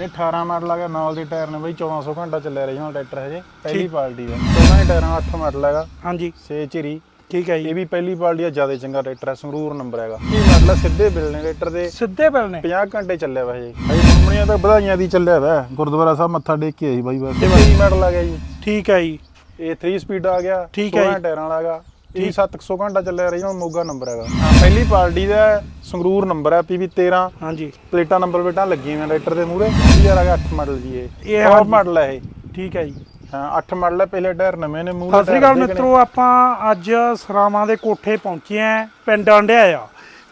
ਇਹ 18 ਮਾਡਲ ਆ ਗਿਆ ਨਾਲ ਦੇ ਟਾਇਰ ਨੇ ਬਈ 1400 ਘੰਟਾ ਚੱਲਿਆ ਰਹੀ ਹੁਣ ਟਰੈਕਟਰ ਹਜੇ ਪਹਿਲੀ ਪਾਰਟੀ ਦਾ। ਦੋਨਾਂ ਦੇ ਟਾਇਰਾਂ 8 ਮਾਡਲ ਹੈਗਾ ਹਾਂਜੀ। 6 ਝਿਰੀ। ਠੀਕ ਹੈ ਜੀ। ਇਹ ਵੀ ਪਹਿਲੀ ਪਾਰਟੀ ਆ ਜ਼ਿਆਦਾ ਚੰਗਾ ਟਰੈਕਟਰ ਹੈ ਸੰਗਰੂਰ ਨੰਬਰ ਹੈਗਾ। ਇਹ ਮਾਡਲ ਸਿੱਧੇ ਬਿਲ ਨੇ ਟਰੈਕਟਰ ਦੇ। ਸਿੱਧੇ ਬਿਲ ਨੇ। 50 ਘੰਟੇ ਚੱਲਿਆ ਵਾ ਹਜੇ ਹਜੇ ਕੰਪਨੀਆਂ ਤਾਂ ਵਧਾਈਆਂ ਦੀ ਚੱਲਿਆ ਵਾ ਗੁਰਦੁਆਰਾ ਸਾਹਿਬ ਮੱਥਾ ਟੇਕ ਕੇ ਆਈ ਬਾਈ ਬਸ। ਇਹ 22 ਮਾਡਲ ਆ ਗਿਆ ਜੀ। ਠੀਕ ਹੈ ਜੀ। ਇਹ 3 ਸਪੀਡ ਆ ਗਿਆ ਠੀਕ ਹੈ 16 ਜੀ। ਟਾਇਰਾਂ ਵਾਲਾ ਹੈਗਾ। ਇਹ 700 ਘੰਟਾ ਚੱਲਿਆ ਰਹੀ ਹੁਣ ਮੋਗਾ ਨੰਬਰ ਹੈਗਾ। ਹਾਂ ਪਹਿਲੀ ਪਾਰਟੀ ਦਾ ਸੰਗਰੂਰ ਨੰਬਰ ਹੈ ਪੀਵੀ 13 ਹਾਂਜੀ। ਪਲੇਟਾਂ ਨੰਬਰ ਪਲੇਟਾਂ ਲੱਗੀਆਂ ਹੋਈਆਂ ਟਰੈਕਟਰ ਦੇ ਮੂਹਰੇ। ਯਾਰ ਆ ਗਿਆ 8 ਮਾਡਲ ਜੀ ਇਹ? ਇਹ ਹਾਂਜੀ। ਮਾਡਲ ਹੈ ਇਹ। ਠੀਕ ਹੈ ਜੀ। ਹਾਂ 8 ਮਾਡਲ ਹੈ ਪਹਿਲੇ ਟਾਇਰ ਨਵੇਂ ਨੇ ਮੂਹਰੇ ਸਤਿ ਸ੍ਰੀ ਅਕਾਲ ਮਿੱਤਰੋ ਆਪਾਂ ਅੱਜ ਸਰਾਵਾਂ ਦੇ ਕੋਠੇ ਪਹੁੰਚੇ ਆਂ ਪਿੰਡ ਅੰਡਿਆ ਆ।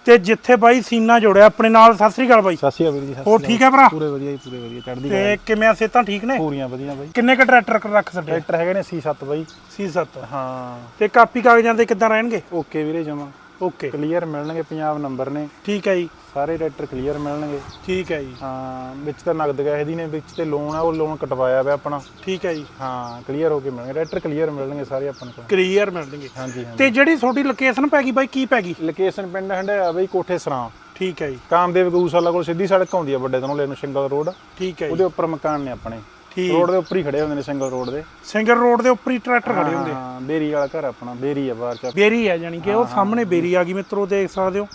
ਤੇ ਜਿੱਥੇ ਬਾਈ ਸੀਨਾ ਜੋੜਿਆ ਆਪਣੇ ਨਾਲ ਸਤਿ ਸ੍ਰੀ ਅਕਾਲ ਬਾਈ। ਸਤਿ ਸ਼੍ਰੀ ਅਕਾਲ ਜੀ ਹੋਰ ਠੀਕ ਹੈ ਭਰਾ। ਪੂਰੇ ਵਧੀਆ ਜੀ ਪੂਰੇ ਵਧੀਆ ਚੜ੍ਹਦੀ ਕਲਾ ਤੇ ਕਿਵੇਂ ਆ ਸਿਹਤਾਂ ਠੀਕ ਨੇ? ਪੂਰੀਆਂ ਵਧੀਆ ਬਾਈ। ਕਿੰਨੇ ਕ ਟਰੈਕਟਰ ਰੱਖ ਸਕਦੇ? ਟਰੈਕਟਰ ਹੈਗੇ ਨੇ C7 ਬਾਈ। C7 ਹਾਂ। ਤੇ ਕਾਪੀ ਕਾਗਜ਼ਾਂ ਦੇ ਕਿੱਦਾਂ ਰਹਿਣਗੇ? ਓਕੇ ਵੀਰੇ ਜਮਾ। ਓਕੇ। ਕਲੀਅਰ ਮਿਲਣਗੇ ਪੰਜਾਬ ਨੰਬਰ ਨੇ। ਠੀਕ ਹੈ ਜੀ। ਸਾਰੇ ਟਰੈਕਟਰ ਕਲੀਅਰ ਮਿਲਣਗੇ। ਠੀਕ ਹੈ ਜੀ। ਹਾਂ ਵਿੱਚ ਤਾਂ ਨਗਦ ਗਏ ਦੀ ਨੇ ਵਿੱਚ ਤੇ ਲੋਨ ਆ ਉਹ ਲੋਨ ਕਟਵਾਇਆ ਪਿਆ ਆਪਣਾ। ਠੀਕ ਹੈ ਜੀ। ਹਾਂ ਕਲੀਅਰ ਹੋ ਕੇ ਮਿਲਣਗੇ। ਟਰੈਕਟਰ ਕਲੀਅਰ ਮਿਲਣਗੇ ਸਾਰੇ ਆਪਾਂ ਨੂੰ ਕਲੀਅਰ ਮਿਲਣਗੇ। ਹਾਂਜੀ ਤੇ ਜਿਹੜੀ ਤੁਹਾਡੀ ਲੋਕੇਸ਼ਨ ਪੈ ਗਈ ਬਾਈ ਕੀ ਪੈ ਗਈ? ਲੋਕੇਸ਼ਨ ਪਿੰਡ ਹੰਡਿਆ ਬਈ ਕੋਠੇ ਸਰਾਂ। ਠੀਕ ਹੈ ਜੀ। ਕਾਮਦੇਵ ਗਊਸ਼ਾਲਾ ਕੋਲ ਸਿੱਧੀ ਸੜਕ ਆਉਂਦੀ ਆ ਵੱਡੇ ਤੋਂ ਲੈ ਨੂੰ ਸਿੰਗਲ ਰੋਡ। ਠੀਕ ਹੈ ਜੀ। ਉਹਦੇ ਉੱਪਰ ਮਕਾਨ ਨੇ ਆਪਣੇ। ਠੀਕ। ਰੋਡ ਦੇ ਉੱਪਰ ਹੀ ਖੜੇ ਹੁੰਦੇ ਨੇ ਸਿੰਗਲ ਰੋਡ ਦੇ। ਸਿੰਗਰ ਰੋਡ ਦੇ ਉੱਪਰ ਹੀ ਟਰੈਕਟਰ ਖੜੇ ਹੁੰਦੇ। ਹਾਂ ਬੇਰੀ ਵਾਲਾ ਘਰ ਆਪਣਾ ਬੇਰੀ ਆ ਬਾਹਰ ਚ। ਬੇਰੀ ਹੈ ਜਾਨੀ ਕਿ ਉਹ ਸਾਹਮਣੇ ਬੇਰੀ ਆ ਗਈ ਮਿੱਤਰੋ ਦੇਖ ਸਕਦੇ ਹੋ।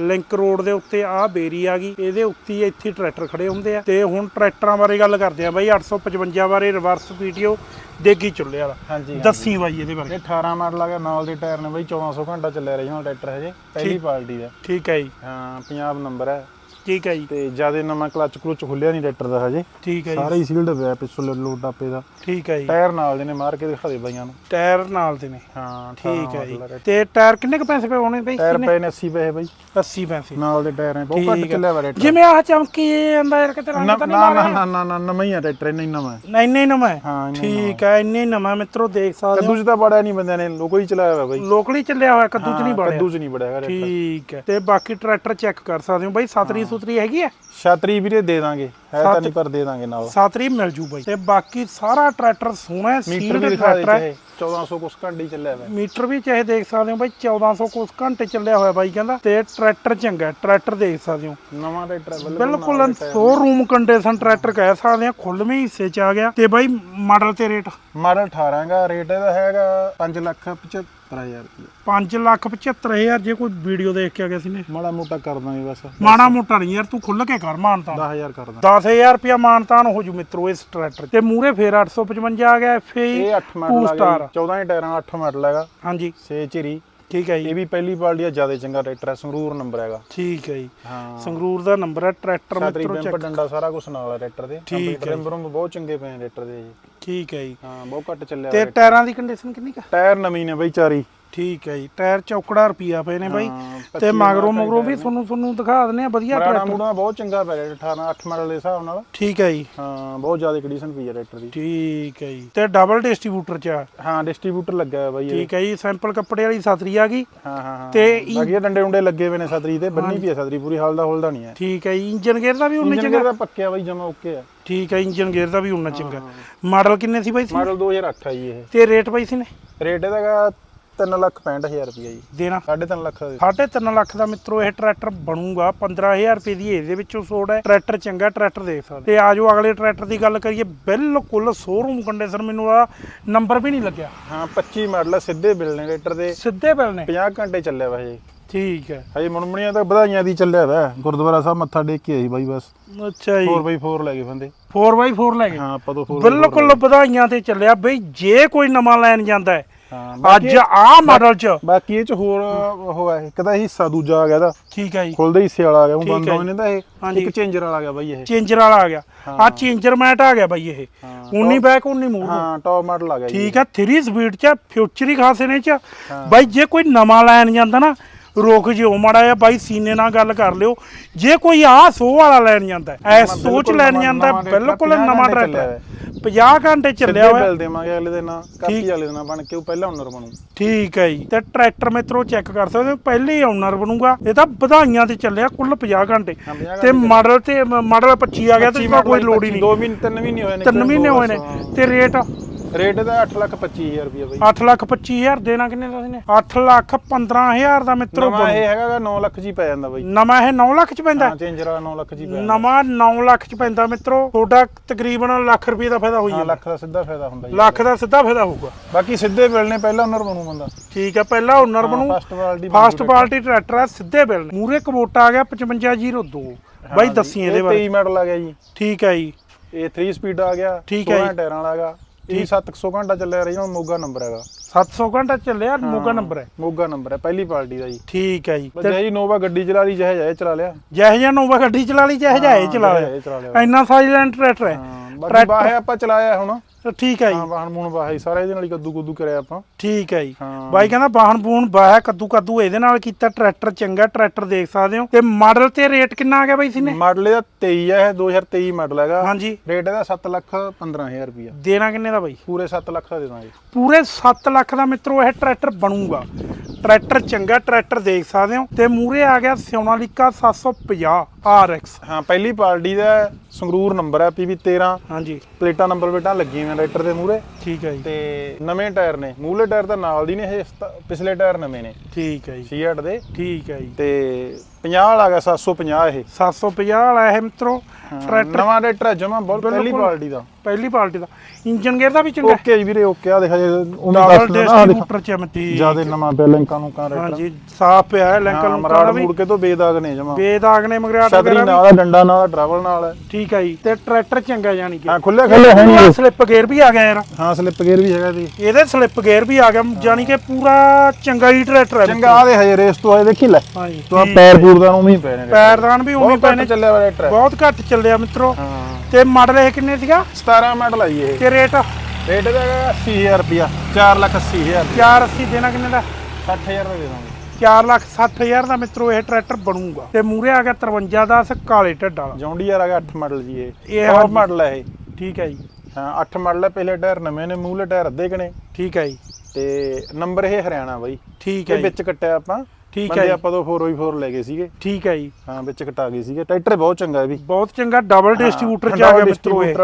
ਲਿੰਕ ਰੋਡ ਦੇ ਉੱਤੇ ਆ ਬੇਰੀ ਆ ਗਈ ਇਹਦੇ ਉੱਤੇ ਇੱਥੇ ਟਰੈਕਟਰ ਖੜੇ ਹੁੰਦੇ ਆ। ਤੇ ਹੁਣ ਟਰੈਕਟਰਾਂ ਬਾਰੇ ਗੱਲ ਕਰਦੇ ਆ ਬਾਈ 855 ਬਾਰੇ ਰਿਵਰਸ ਵੀਡੀਓ ਦੇਗੀ ਚੁੱਲੇ ਵਾਲਾ। ਹਾਂਜੀ ਦੱਸੀ ਬਾਈ ਇਹਦੇ ਬਾਰੇ। ਇਹ 18 ਮਾਡਲ ਆ ਗਿਆ ਨਾਲ ਦੇ ਟਾਇਰ ਨੇ ਬਈ 1400 ਘੰਟਾ ਚੱਲਿਆ ਰਹੀ ਹੁਣ ਟਰੈਕਟਰ ਹਜੇ ਪਹਿਲੀ ਪਾਰਟੀ ਦਾ। ਠੀਕ ਹੈ ਜੀ। ਹਾਂ ਪੰਜਾਬ ਨੰਬਰ ਹੈ। ਠੀਕ ਹੈ ਜੀ। ਤੇ ਜ਼ਿਆਦਾ ਨਵਾਂ ਕਲਚ ਕਲੁਚ ਖੁੱਲਿਆ ਨਹੀਂ ਟਰੈਕਟਰ ਦਾ ਹਜੇ। ਠੀਕ ਹੈ ਜੀ। ਸਾਰਾ ਹੀ ਸੀਲਡ ਹੋਇਆ ਪਿੱਛੋਂ ਲੋਡ ਆਪੇ ਦਾ। ਠੀਕ ਹੈ ਜੀ। ਟਾਇਰ ਨਾਲ ਦੇ ਨੇ ਮਾਰ ਕੇ ਦਿਖਾ ਦੇ ਬਾਈਆਂ ਨੂੰ। ਟਾਇਰ ਨਾਲ ਦੇ ਨੇ। ਹਾਂ ਠੀਕ ਹੈ ਜੀ। ਤੇ ਟਾਇਰ ਕਿੰਨੇ ਕ ਪੈਸੇ ਪਏ ਹੋਣੇ ਬਈ? ਟਾਇਰ ਪਏ ਨੇ 80 ਪੈਸੇ ਬਈ। 80 ਪੈਸੇ। ਨਾਲ ਦੇ ਟਾਇਰ ਨੇ ਬਹੁਤ ਘੱਟ ਚੱਲਿਆ ਵਾਰੇ ਜਿਵੇਂ ਆਹ ਚਮਕੀ ਜਾਂਦਾ ਯਾਰ ਕਿਤੇ ਰੰਗ ਤਾਂ ਨਹੀਂ ਮਾਰਿਆ? ਨਾ ਨਾ ਨਾ ਨਵਾਂ ਹੀ ਆ ਟਰੈਕਟਰ ਇੰਨਾ ਹੀ ਨਵਾਂ ਹੈ। ਇੰਨਾ ਠੀਕ ਹੈ। ਇੰਨਾ ਹੀ ਮਿੱਤਰੋ ਦੇਖ ਸਕਦੇ ਹੋ। ਕੱਦੂ ਚ ਬੜਾ ਨਹੀਂ ਬੰਦਿਆਂ ਨੇ ਲੋਕਲ ਹੀ ਚਲਾਇਆ ਹੋਇਆ ਬਈ। ਲੋਕਲ ਚੱਲਿਆ ਹੋਇਆ ਕੱਦੂ ਚ ਨਹੀਂ ਬੜਾ ਕੱਦੂ ਨਹੀਂ ਬੜਿਆ ਠੀਕ ਹੈ। ਤੇ ਬਾਕੀ ਟਰੈਕਟਰ ਚੈੱਕ ਕਰ ਸਕਦੇ ਹੋ ਬਾਈ 7300 ਸੁਥਰੀ ਹੈਗੀ ਆ? ਛਤਰੀ ਵੀਰੇ ਦੇ ਦਾਂਗੇ। ਹੈ ਤਾਂ ਨਹੀਂ ਪਰ ਦੇ ਦਾਂਗੇ ਨਾਲ। ਸਤਰੀ ਮਿਲ ਜੂ ਬਾਈ। ਤੇ ਬਾਕੀ ਸਾਰਾ ਟਰੈਕਟਰ ਸੋਹਣਾ ਹੈ ਮੀਟਰ ਸੀਲਡ ਵੀ ਦਿਖਾ ਦੇ ਟਰੈਕਟਰ ਹੈ। ਚਾਹੇ 1400 ਕੁਸ ਘੰਟੇ ਚੱਲਿਆ ਹੋਇਆ। ਮੀਟਰ ਵੀ ਚਾਹੇ ਦੇਖ ਸਕਦੇ ਹੋ ਬਾਈ 1400 ਕੁਸ ਘੰਟੇ ਚੱਲਿਆ ਹੋਇਆ ਬਾਈ ਕਹਿੰਦਾ। ਤੇ ਟਰੈਕਟਰ ਚੰਗਾ ਟਰੈਕਟਰ ਦੇਖ ਸਕਦੇ ਹੋ। ਨਵਾਂ ਟਰੈਕਟਰ ਬਿਲਕੁਲ ਸ਼ੋਰੂਮ ਕੰਡੀਸ਼ਨ ਟਰੈਕਟਰ ਕਹਿ ਸਕਦੇ ਆ ਖੁੱਲਵੇਂ ਹਿੱਸੇ ਚ ਆ ਗਿਆ। ਤੇ ਬਾਈ ਮਾਡਲ ਤੇ ਰੇਟ ਮਾਡਲ 18 ਦਾ ਰੇਟ ਇਹਦਾ ਹੈਗਾ 5 ਲੱਖ 75000 ਰੁਪਏ। 5 ਲੱਖ 75000 ਜੇ ਕੋਈ ਵੀਡੀਓ ਦੇਖ ਕੇ ਆ ਗਿਆ ਸੀ ਨੇ। ਮਾੜਾ ਮੋਟਾ ਕਰ ਦਾਂਗੇ ਬਸ। ਮਾੜਾ ਮੋਟਾ ਨਹੀਂ ਯਾਰ ਤੂੰ ਖੁੱਲ ਕੇ ਕਰ ਮਾਨਤਾ। 10000 ਕਰ ਦਾਂ 10000 ਰੁਪਿਆ ਮਾਨਤਾਨ ਹੋ ਜੂ ਮਿੱਤਰੋ ਇਸ ਟਰੈਕਟਰ ਤੇ। ਮੂਰੇ ਫੇਰ 855 ਆ ਗਿਆ ਇਹ 8 ਮਾਡਲ ਆ ਗਿਆ 14 ਟਾਇਰਾਂ 8 ਮਾਡਲ ਹੈਗਾ। ਹਾਂਜੀ। 6 ਝਿਰੀ। ਠੀਕ ਹੈ ਜੀ। ਇਹ ਵੀ ਪਹਿਲੀ ਪਾਰਟੀ ਆ ਜ਼ਿਆਦਾ ਚੰਗਾ ਟਰੈਕਟਰ ਹੈ ਸੰਗਰੂਰ ਨੰਬਰ ਹੈਗਾ। ਠੀਕ ਹੈ ਜੀ। ਹਾਂ। ਸੰਗਰੂਰ ਦਾ ਨੰਬਰ ਹੈ ਟਰੈਕਟਰ ਮਿੱਤਰੋ ਬੰਪ ਡੰਡਾ ਸਾਰਾ ਕੁਝ ਨਾਲ ਹੈ ਟਰੈਕਟਰ ਦੇ। ਠੀਕ ਹੈ। ਬਰਮ ਬਹੁਤ ਚੰਗੇ ਪਏ ਨੇ ਟਰੈਕਟਰ ਦੇ ਜੀ। ਠੀਕ ਹੈ ਜੀ। ਹਾਂ ਬਹੁਤ ਘੱਟ ਚੱਲਿਆ ਤੇ ਟਾਇਰਾਂ ਦੀ ਕੰਡੀਸ਼ਨ ਕਿੰਨੀ ਕਾ ਟਾਇਰ ਨਵੀਂ ਨੇ ਬਈ ਚਾਰੀ। ਠੀਕ ਹੈ ਜੀ ਟਾਇਰ ਚੌਕੜਾ ਰੁਪਿਆ ਪਏ ਨੇ ਬਾਈ। ਹਾਂ, ਤੇ 25 ਮਗਰੋਂ ਵੀ ਤੁਹਾਨੂੰ ਤੁਹਾਨੂੰ ਦਿਖਾ ਦਿੰਦੇ ਆ ਵਧੀਆ ਮਰਾਣਾ ਟਰੈਕਟਰ। ਮੂੜਾ ਬਹੁਤ ਚੰਗਾ ਪੈ ਰਿਹਾ 18 8 ਮਾਡਲ ਦੇ ਹਿਸਾਬ ਨਾਲ। ਠੀਕ ਹੈ ਜੀ। ਹਾਂ ਬਹੁਤ ਜ਼ਿਆਦਾ ਕੰਡੀਸ਼ਨ ਪਈ ਹੈ ਟਰੈਕਟਰ ਦੀ। ਠੀਕ ਹੈ ਜੀ। ਤੇ ਡਬਲ ਡਿਸਟ੍ਰੀਬਿਊਟਰ ਚ ਆ। ਹਾਂ ਡਿਸਟ੍ਰੀਬਿਊਟਰ ਲੱਗਾ ਹੈ ਬਾਈ ਇਹ। ਠੀਕ ਹੈ ਜੀ ਸੈਂਪਲ ਕੱਪੜੇ ਵਾਲੀ ਸਤਰੀ ਆ ਗਈ। ਹਾਂ ਹਾਂ ਹਾਂ ਤੇ ਬਾਕੀ ਇਹ ਡੰਡੇ ਲੱਗੇ ਹੋਏ ਨੇ ਸਤਰੀ ਤੇ ਬੰਨੀ ਪਈ ਹੈ ਸਤਰੀ ਪੂਰੀ ਹਾਲਦਾ ਹੁਲਦਾ ਨਹੀਂ ਹੈ। ਠੀਕ ਹੈ ਜੀ ਇੰਜਨ ਗੇਅਰ ਦਾ ਵੀ ਉਨਾ ਇੰਜਨ ਚੰਗਾ। ਦਾ ਪੱਕਿਆ ਬਾਈ ਜਮਾ ਓਕੇ ਹੈ। ਠੀਕ ਹੈ ਇੰਜਨ ਗੇਅਰ ਦਾ ਵੀ ਉਨਾ ਚੰਗਾ। ਮਾਡਲ ਕਿੰਨੇ ਸੀ ਬਾਈ ਸੀ? ਮਾਡਲ 2008 ਹੈ ਜੀ ਇਹ। ਤੇ ਰੇਟ ਬਾਈ ਸੀ ਨੇ? ਰੇਟ ਇਹਦਾ ਹੈਗਾ 365000 ਰੁਪਏ ਜੀ। ਦੇਣਾ। 3.5 ਲੱਖ ਦਾ ਸਾਢੇ ਤਿੰਨ ਲੱਖ ਦਾ ਮਿੱਤਰੋ ਇਹ ਟਰੈਕਟਰ ਬਣੂਗਾ। 15000 ਰੁਪਏ ਦੀ ਇਹਦੇ ਵਿੱਚੋਂ ਸੋੜ ਹੈ। ਟਰੈਕਟਰ ਚੰਗਾ ਟਰੈਕਟਰ ਦੇਖ ਸਕਦੇ। ਤੇ ਆਜੋ ਅਗਲੇ ਟਰੈਕਟਰ ਦੀ ਗੱਲ ਕਰੀਏ। ਬਿਲਕੁਲ ਸ਼ੋਰੂਮ ਕੰਡੀਸ਼ਨ ਮੈਨੂੰ ਆ ਨੰਬਰ ਵੀ ਨਹੀਂ ਲੱਗਿਆ। ਹਾਂ 25 ਮਾਡਲ ਸਿੱਧੇ ਬਿਲ ਨੇ ਰੇਟਰ ਦੇ। ਸਿੱਧੇ ਬਿਲ ਨੇ? 50 ਘੰਟੇ ਚੱਲਿਆ ਵਾ ਹਜੇ ਠੀਕ ਹੈ। ਹਜੇ ਮੁਣਮਣੀਆਂ ਤਾਂ ਵਧਾਈਆਂ ਦੀ ਚੱਲਿਆ ਵਾ। ਗੁਰਦੁਆਰਾ ਸਾਹਿਬ ਮੱਥਾ ਟੇਕ ਕੇ ਆਈ ਬਾਈ ਬਸ। ਅੱਛਾ ਜੀ। 4x4 ਲੈ ਗਏ ਬੰਦੇ। 4x4 ਲੈ ਗਏ। ਹਾਂ ਆਪਾਂ ਤੋਂ 4 ਬਿਲਕੁਲ ਵਧਾਈਆਂ ਤੇ ਚੱਲਿਆ। ਬਈ ਜੇ ਕੋਈ ਨਵਾਂ ਲੈਣ ਜਾਂਦਾ ਹੈ ਹਾਂ ਅੱਜ ਆਹ ਮਾਡਲ ਚ। ਬਾਕੀ ਇਹ ਚ ਹੋਰ ਉਹ ਹੈ ਇੱਕ ਤਾਂ ਹਿੱਸਾ ਦੂਜਾ ਆ ਗਿਆ ਇਹਦਾ। ਠੀਕ ਹੈ ਜੀ। ਖੁੱਲਦੇ ਹਿੱਸੇ ਵਾਲਾ ਆ ਗਿਆ ਠੀਕ ਬੰਦ ਹੈ ਨੇ ਤਾਂ ਇਹ। ਇੱਕ ਚੇਂਜਰ ਵਾਲਾ ਆ ਗਿਆ ਬਾਈ ਇਹ। ਚੇਂਜਰ ਵਾਲਾ ਆ ਗਿਆ। ਆ ਚੇਂਜਰ ਮੈਟ ਆ ਗਿਆ ਬਾਈ ਇਹ। ਹਾਂ 19 ਬੈਕ 19 ਮੂਡ ਹਾਂ ਟੌਪ ਮਾਡਲ ਆ ਗਿਆ ਜੀ ਠੀਕ ਆ 3 ਸਪੀਡ ਚ ਫਿਊਚਰ ਹੀ ਖਾਸੇ ਨੇ ਚ। ਬਾਈ ਜੇ ਕੋਈ ਨਵਾਂ ਲੈਣ ਜਾਂਦਾ ਨਾ ਰੁਕ ਜਿਓ ਮਾੜਾ ਜਿਹਾ ਬਾਈ ਸੀਨੇ ਨਾਲ ਗੱਲ ਕਰ ਲਿਓ। ਜੇ ਕੋਈ ਆ ਸੋ ਵਾਲਾ ਲੈਣ ਜਾਂਦਾ ਐ ਸੋਚ ਲੈਣ ਜਾਂਦਾ ਬਿਲਕੁਲ 50 ਨਵਾਂ ਘੰਟੇ ਟਰੈਕਟਰ 50 ਘੰਟੇ ਚੱਲਿਆ ਹੋਇਆ। ਬਿੱਲ ਦੇਵਾਂਗੇ ਅਗਲੇ ਦਿਨ ਕਾਪੀ ਵਾਲੇ ਦਿਨ ਬਣ ਕੇ ਉਹ ਪਹਿਲਾ ਓਨਰ ਬਣੂ। ਠੀਕ ਹੈ ਜੀ। ਤੇ ਟਰੈਕਟਰ ਮਿੱਤਰੋ ਚੈੱਕ ਕਰ ਸਕਦੇ ਹੋ ਪਹਿਲੇ ਹੀ ਓਨਰ ਬਣੂਗਾ। ਇਹ ਤਾਂ ਵਧਾਈਆਂ ਤੇ ਚੱਲਿਆ ਕੁੱਲ 50 ਘੰਟੇ। ਹਾਂ, 50 ਤੇ ਮਾਡਲ ਤੇ ਮਾਡਲ 25 ਆ ਗਿਆ ਤੇ ਇਸ ਦਾ ਕੋਈ ਲੋੜ ਹੀ ਨਹੀਂ। 2 ਮਹੀਨੇ 3 ਮਹੀਨੇ ਹੋਏ ਨੇ ਤਿੰਨ ਮਹੀਨੇ ਹੋਏ ਨੇ। ਤੇ ਰੇਟ ਰੇਟ ਇਹਦਾ 825000 ਰੁਪਏ ਬਾਈ। 8 ਲੱਖ 25000 ਦੇਣਾ ਕਿੰਨੇ ਦਾ ਸੀਨੇ 8 ਲੱਖ 15000 ਦਾ ਮਿੱਤਰੋ ਨਵਾਂ ਇਹ ਹੈਗਾ 9 ਲੱਖ ਜੀ ਪੈ ਜਾਂਦਾ ਬਾਈ। ਨਵਾਂ ਇਹ 9 ਲੱਖ ਚ ਪੈਂਦਾ? ਹਾਂ ਚੇਂਜਰ ਵਾਲਾ 9 ਲੱਖ ਜੀ ਪੈ ਜਾਂਦਾ। ਨਵਾਂ 9 ਲੱਖ ਚ ਪੈਂਦਾ ਮਿੱਤਰੋ। ਤੁਹਾਡਾ ਤਕਰੀਬਨ ਲੱਖ ਰੁਪਏ ਦਾ ਫਾਇਦਾ ਹੋਈ ਹਾਂ ਜਾਂਦਾ। ਲੱਖ ਦਾ ਸਿੱਧਾ ਫਾਇਦਾ ਹੁੰਦਾ ਜੀ। ਲੱਖ ਦਾ ਸਿੱਧਾ ਫਾਇਦਾ ਹੋਊਗਾ। ਬਾਕੀ ਸਿੱਧੇ ਮਿਲਣੇ ਪਹਿਲਾਂ ਉਹਨਾਂ ਬਣੂ ਬੰਦਾ। ਠੀਕ ਹੈ ਪਹਿਲਾ ਓਨਰ ਬਣੂ। ਫਸਟ ਪਾਰਟੀ ਟਰੈਕਟਰ ਆ ਸਿੱਧੇ ਬਿਲ ਮੂਰੇ ਕਬੋਟਾ ਆ ਗਿਆ 5502 ਬਾਈ ਦੱਸੀ ਇਹਦੇ ਬਾਰੇ। 23 ਮਾਡਲ ਆ ਗਿਆ ਜੀ। ਠੀਕ ਹੈ ਜੀ। ਇਹ 3 ਸਪੀਡ ਆ ਗਿਆ ਠੀਕ ਹੈ 16 ਜੀ। ਟਾਇਰਾਂ ਵਾਲਾ ਹੈਗਾ। ਇਹ 700 ਘੰਟਾ ਚੱਲਿਆ ਰਹੀ ਮੋਗਾ ਨੰਬਰ ਹੈਗਾ। 700 ਘੰਟਾ ਚੱਲਿਆ ਮੋਗਾ ਨੰਬਰ ਹੈ। ਮੋਗਾ ਨੰਬਰ ਹੈ ਪਹਿਲੀ ਪਾਰਟੀ ਦਾ ਜੀ। ਠੀਕ ਹੈ ਜੀ। ਤੇ ਬਸ ਜੀ ਨੋਵਾ ਗੱਡੀ ਚਲਾ ਲਈ ਜਿਹੇ ਜਾਏ ਚਲਾ ਲਿਆ। ਜਿਹੋ ਜਿਹਾ ਨੋਵਾ ਗੱਡੀ ਚਲਾ ਲਈ ਜਿਹੋ ਇਹ ਚਲਾ ਲਿਆ। ਇੰਨਾ ਸਾਇਲੈਂਟ ਟਰੈਕਟਰ ਹੈ। ਹਾਂ ਬਾਕੀ ਬਾਹੇ ਆਪਾਂ ਚਲਾਇਆ ਹੁਣ। ਠੀਕ ਹੈ ਜੀ। ਹਾਂ ਵਾਹਣ ਮੂਣ ਵਾਹੀ ਸਾਰੇ ਇਹਦੇ ਨਾਲ ਹੀ ਕੱਦੂ ਕੁੱਦੂ ਕਰਿਆ ਆਪਾਂ। ਠੀਕ ਹੈ ਜੀ। ਹਾਂ। ਬਾਈ ਕਹਿੰਦਾ ਬਾਹਣ ਬੂਣ ਬਾਹ ਕੱਦੂ ਕੱਦੂ ਇਹਦੇ ਨਾਲ ਕੀਤਾ ਟਰੈਕਟਰ ਚੰਗਾ ਟਰੈਕਟਰ ਦੇਖ ਸਕਦੇ ਹੋ। ਤੇ ਮਾਡਲ ਤੇ ਰੇਟ ਕਿੰਨਾ ਆ ਗਿਆ ਬਾਈ ਸੀਨੇ ਮਾਡਲ ਇਹਦਾ 23 ਹੈ ਇਹ 2023 ਮਾਡਲ ਹੈਗਾ। ਹਾਂਜੀ। ਰੇਟ ਇਹਦਾ 7 ਲੱਖ 15000 ਰੁਪਇਆ ਦੇਣਾ ਕਿੰਨੇ ਦਾ ਬਾਈ? ਪੂਰੇ 7 ਲੱਖ ਦਾ ਦੇ ਦਾਂਗੇ ਪੂਰੇ 7 ਲੱਖ ਦਾ ਮਿੱਤਰੋ ਇਹ ਟਰੈਕਟਰ ਬਣੂਗਾ। ਟਰੈਕਟਰ ਚੰਗਾ ਟਰੈਕਟਰ ਦੇਖ ਸਕਦੇ ਹੋ। ਤੇ ਮੂਰੇ ਆ ਗਿਆ ਸੋਨਾਲੀਕਾ 750 RX ਹਾਂ ਪਹਿਲੀ ਪਾਰਟੀ ਦਾ ਸੰਗਰੂਰ ਨੰਬਰ ਹੈ ਪੀਵੀ 13 ਹਾਂਜੀ। ਪਲੇਟਾਂ ਨੰਬਰ ਪਲੇਟਾਂ ਲੱਗੀਆਂ ਹੋਈਆਂ ਰਾਈਟਰ ਦੇ ਮੂਰੇ ਠੀਕ ਹੈ ਜੀ। ਤੇ ਨਵੇਂ ਟਾਇਰ ਨੇ। ਮੂਹਲੇ ਟਾਇਰ ਤਾਂ ਨਾਲ ਦੀ ਨੇ ਇਹ ਸਤ- ਪਿਛਲੇ ਟਾਇਰ ਨਵੇਂ ਨੇ। ਠੀਕ ਹੈ ਜੀ। ਸੀਐਟ ਦੇ। ਠੀਕ ਹੈ ਜੀ। ਤੇ 50 ਵਾਲਾ ਆ ਗਿਆ 750 ਇਹ। 750 ਵਾਲਾ ਇਹ ਮਿੱਤਰੋ ਟਰੈਕਟਰ ਨਵਾਂ ਟਰੈਕਟਰ ਜਮਾ ਬਹੁਤ ਪਹਿਲੀ। ਪਾਰਟੀ ਦਾ। ਪਹਿਲੀ ਪਾਰਟੀ ਦਾ। ਇੰਜਨ ਗੇਅਰ ਦਾ ਵੀ ਚੰਗਾ ਓਕੇ ਜੀ ਵੀਰੇ ਓਕੇ। ਆ ਦੇਖ ਜੇ ਉਹਨੂੰ ਡਬਲ ਦੱਸ ਡਿਸਟ੍ਰੀਬਿਊਟਰ ਚਮਤੀ ਜਿਆਦੇ ਨਵਾਂ ਪਿਆ ਲਿੰਕਾਂ ਨੂੰ ਕਾਂ ਰਾਈਟਰ ਹਾਂਜੀ ਸਾਫ਼ ਪਿਆ ਹੈ ਲੈਂਕਲ ਨੂੰ ਮਰਾੜ ਮੂੜ ਕੇ ਤੋਂ ਬੇਦਾਗ ਨੇ ਜਮਾ। ਬੇਦਾਗ ਨੇ ਮਗਰਾਟ ਛਤਰੀ ਵਗੈਰਾ ਵੀ। ਨਾਲ ਆ, ਡੰਡਾ ਨਾਲ ਟਰੈਵਲ ਨਾਲ ਹੈ। ਠੀਕ ਹੈ ਜੀ ਤੇ ਟਰੈਕਟਰ ਚੰਗਾ ਜਾਨੀ ਕਿ। ਹਾਂ ਖੁੱਲੇ ਖੁੱਲੇ ਹੋਣਗੇ। ਸਲਿੱਪ ਗੇਅਰ ਵੀ ਆ ਗਿਆ ਯਾਰ। ਹਾਂ ਸਲਿੱਪ ਗੇਅਰ ਵੀ ਹੈਗਾ ਜੀ। ਇਹਦੇ ਸਲਿੱਪ ਗੇਅਰ ਵੀ ਆ ਗਿਆ ਜਾਨੀ ਕਿ ਪੂਰਾ ਚੰਗਾ ਹੀ ਟਰੈਕਟਰ ਹੈ ਚੰਗਾ ਆ ਦੇ ਹਜੇ ਰੇਸ ਤੋਂ ਆਏ ਦੇਖੀ ਲੈ। ਹਾਂਜੀ ਤੂੰ ਆ ਪੈਰ ਪੂਰ ਦਾ ਉਵੇਂ ਹੀ ਪਏ ਨੇ ਪੈਰਦਾਨ ਵੀ ਉਵੇਂ ਪਏ ਨੇ। ਚੱਲਿਆ ਵਾ ਟਰੈਕਟਰ। ਬਹੁਤ ਘੱਟ ਚੱਲਿਆ ਮਿੱਤਰੋ। ਹਾਂ। ਤੇ ਮਾਡਲ ਇਹ ਕਿੰਨੇ ਸੀਗਾ? 17 ਮਾਡਲ ਆਈ ਇਹ। ਤੇ ਰੇਟ ਰੇਟ ਹੈਗਾ 80000 ਰੁਪਿਆ 4 ਲੱਖ 80000 480 ਦੇਣਾ ਕਿੰਨੇ ਦਾ? 60000 ਦਾ ਦੇ ਦਾਂਗੇ। 4 ਲੱਖ 60000 ਦਾ ਮਿੱਤਰੋ ਇਹ ਟਰੈਕਟਰ ਬਣੂਗਾ। ਤੇ ਮੂਰੇ ਆ ਗਿਆ 5310 ਕਾਲੇ ਢੱਡ ਵਾਲਾ। ਆ ਗਿਆ 8 ਮਾਡਲ ਜੀ ਇਹ। ਇਹ ਹਾਂਜੀ। ਮਾਡਲ ਹੈ ਇਹ। ਠੀਕ ਹੈ ਜੀ। ਹਾਂ 8 ਮਾਡਲ ਹੈ ਪਹਿਲੇ ਟਾਇਰ ਨਵੇਂ ਨੇ ਮੂਹਲੇ ਟਾਇਰ ਅੱਧੇ ਕਨੇ ਠੀਕ ਹੈ ਜੀ। ਤੇ ਨੰਬਰ ਇਹ ਹਰਿਆਣਾ ਬਾਈ। ਠੀਕ ਹੈ ਜੀ। ਵਿੱਚ ਕੱਟਿਆ ਆਪਾਂ। ਠੀਕ ਹੈ। ਆਪਾਂ ਤੋਂ 4x4 ਲੈ ਗਏ ਸੀਗੇ। ਠੀਕ ਹੈ ਜੀ। ਹਾਂ ਵਿੱਚ ਕਟਾ ਗਏ ਸੀਗੇ। ਟਰੈਕਟਰ ਬਹੁਤ ਚੰਗਾ ਹੈ ਵੀ। ਬਹੁਤ ਚੰਗਾ ਡਬਲ ਡਿਸਟ੍ਰੀਬਿਊਟਰ ਚ ਆ ਗਿਆ ਮਿੱਤਰੋ ਇਹ।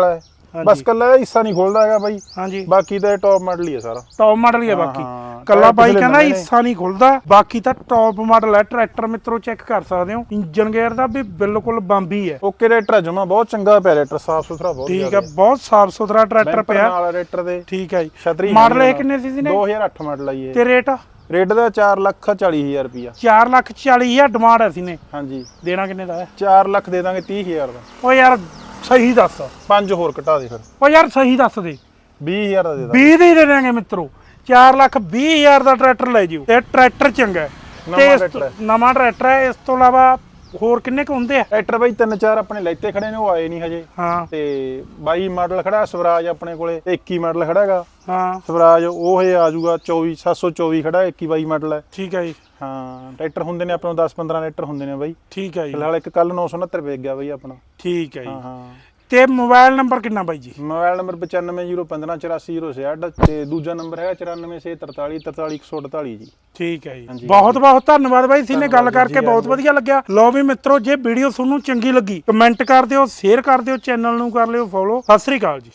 ਬਸ ਕੱਲਾ ਹਿੱਸਾ ਨਹੀਂ ਖੋਲਦਾ ਹੈਗਾ ਬਾਈ। ਹਾਂਜੀ। ਬਾਕੀ ਤਾਂ ਟੌਪ ਮਾਡਲ ਹੀ ਹੈ ਸਾਰਾ। ਟੌਪ ਮਾਡਲ ਹੀ ਹੈ ਬਾਕੀ। ਕੱਲਾ ਬਾਈ ਕਹਿੰਦਾ। ਹਿੱਸਾ ਨਹੀਂ ਖੁੱਲਦਾ। ਬਾਕੀ ਤਾਂ ਟੌਪ ਮਾਡਲ ਹੈ ਟਰੈਕਟਰ ਮਿੱਤਰੋ ਚੈੱਕ ਕਰ ਸਕਦੇ ਹੋ। ਇੰਜਨ ਗੇਅਰ ਦਾ ਵੀ ਬਿਲਕੁਲ ਬੰਬੀ ਹੈ। ਓਕੇ ਰੇਟਰ ਜਮਾ ਬਹੁਤ ਚੰਗਾ ਪਿਆ ਰੇਟਰ ਸਾਫ਼ ਸੁਥਰਾ ਬਹੁਤ ਠੀਕ ਹੈ। ਬਹੁਤ ਸਾਫ਼ ਸੁਥਰਾ ਟਰੈਕਟਰ ਪਿਆ। ਨਾਲ ਰੇਟਰ ਦੇ। ਠੀਕ ਹੈ ਜੀ। ਮਾਡਲ। ਇਹ ਕਿੰਨੇ ਸੀ ਨੇ? 2008 ਮਾਡਲ ਆਈ ਇਹ। ਤੇ ਰੇਟ ਰੇਟ ਦਾ 4 ਲੱਖ 40000 ਰੁਪਿਆ 4 ਲੱਖ 40 ਹਜ਼ਾਰ ਡਿਮਾਂਡ ਹੈ ਸੀ ਨੇ। ਹਾਂਜੀ। ਦੇਣਾ ਕਿੰਨੇ ਦਾ ਹੈ? 4 ਲੱਖ ਦੇ ਦਾਂਗੇ 30000 ਦਾ। ਓ ਯਾਰ ਸਹੀ ਦੱਸ। ਪੰਜ ਹੋਰ ਘਟਾ ਦੇ ਫਿਰ। ਓ ਯਾਰ ਸਹੀ ਦੱਸ ਦੇ। 20000 ਦਾ ਦੇ ਦਾਂਗੇ। 20 ਦੇ ਦੇ ਦਾਂਗੇ ਮਿੱਤਰੋ। 4 ਲੱਖ 20 ਹਜ਼ਾਰ ਦਾ ਟਰੈਕਟਰ ਲੈ ਜਿਓ। ਇਹ ਟਰੈਕਟਰ ਚੰਗਾ ਹੈ। ਨਵਾਂ ਤੇ ਇਸ ਟਰੈਕਟਰ ਹੈ। ਤੋਂ- ਨਵਾਂ ਟਰੈਕਟਰ ਹੈ। ਇਸ ਤੋਂ ਇਲਾਵਾ ਹੋਰ ਕਿੰਨੇ ਕੁ ਹੁੰਦੇ ਆ? ਟਰੈਕਟਰ ਬਾਈ ਤਿੰਨ ਚਾਰ ਆਪਣੇ ਲੈਤੇ ਖੜੇ ਨੇ ਉਹ ਆਏ ਨਹੀਂ ਹਜੇ। ਹਾਂ। ਤੇ 22 ਮਾਡਲ ਖੜਾ ਸਵਰਾਜ ਆਪਣੇ ਕੋਲੇ ਤੇ 21 ਮਾਡਲ ਖੜਾ ਹੈਗਾ। ਹਾਂ। ਸਵਰਾਜ ਉਹ ਇਹ ਆ ਜਾਊਗਾ 24 724 ਖੜਾ 21 22 ਮਾਡਲ ਹੈ। ਠੀਕ ਹੈ ਜੀ। ਹਾਂ ਟਰੈਕਟਰ ਹੁੰਦੇ ਨੇ ਆਪਣੇ 10 15 ਟਰੈਕਟਰ ਹੁੰਦੇ ਨੇ ਬਾਈ। ਠੀਕ ਹੈ ਜੀ। ਫਿਲਹਾਲ ਇੱਕ ਕੱਲ 969 ਵੇਚ ਗਿਆ ਬਾਈ ਆਪਣਾ। ਠੀਕ ਹੈ ਜੀ। ਹਾਂ ਹਾਂ। ਤੇ ਮੋਬਾਈਲ ਨੰਬਰ ਕਿੰਨਾ ਬਾਈ ਜੀ? ਮੋਬਾਈਲ ਨੰਬਰ 9501584066 ਤੇ ਦੂਜਾ ਨੰਬਰ ਹੈਗਾ 9463434148 ਜੀ। ਠੀਕ ਹੈ ਜੀ। ਬਹੁਤ ਬਹੁਤ ਧੰਨਵਾਦ ਬਾਈ ਸੀ ਨੇ ਗੱਲ ਕਰਕੇ ਬਹੁਤ ਵਧੀਆ ਲੱਗਿਆ। ਲਓ ਵੀ ਮਿੱਤਰੋ ਜੇ ਵੀਡੀਓ ਤੁਹਾਨੂੰ ਚੰਗੀ ਲੱਗੀ ਕਮੈਂਟ ਕਰ ਦਿਓ ਸ਼ੇਅਰ ਕਰ ਦਿਓ ਚੈਨਲ ਨੂੰ ਕਰ ਲਿਓ ਫੋਲੋ ਸਤਿ ਸ੍ਰੀ ਅਕਾਲ ਜੀ।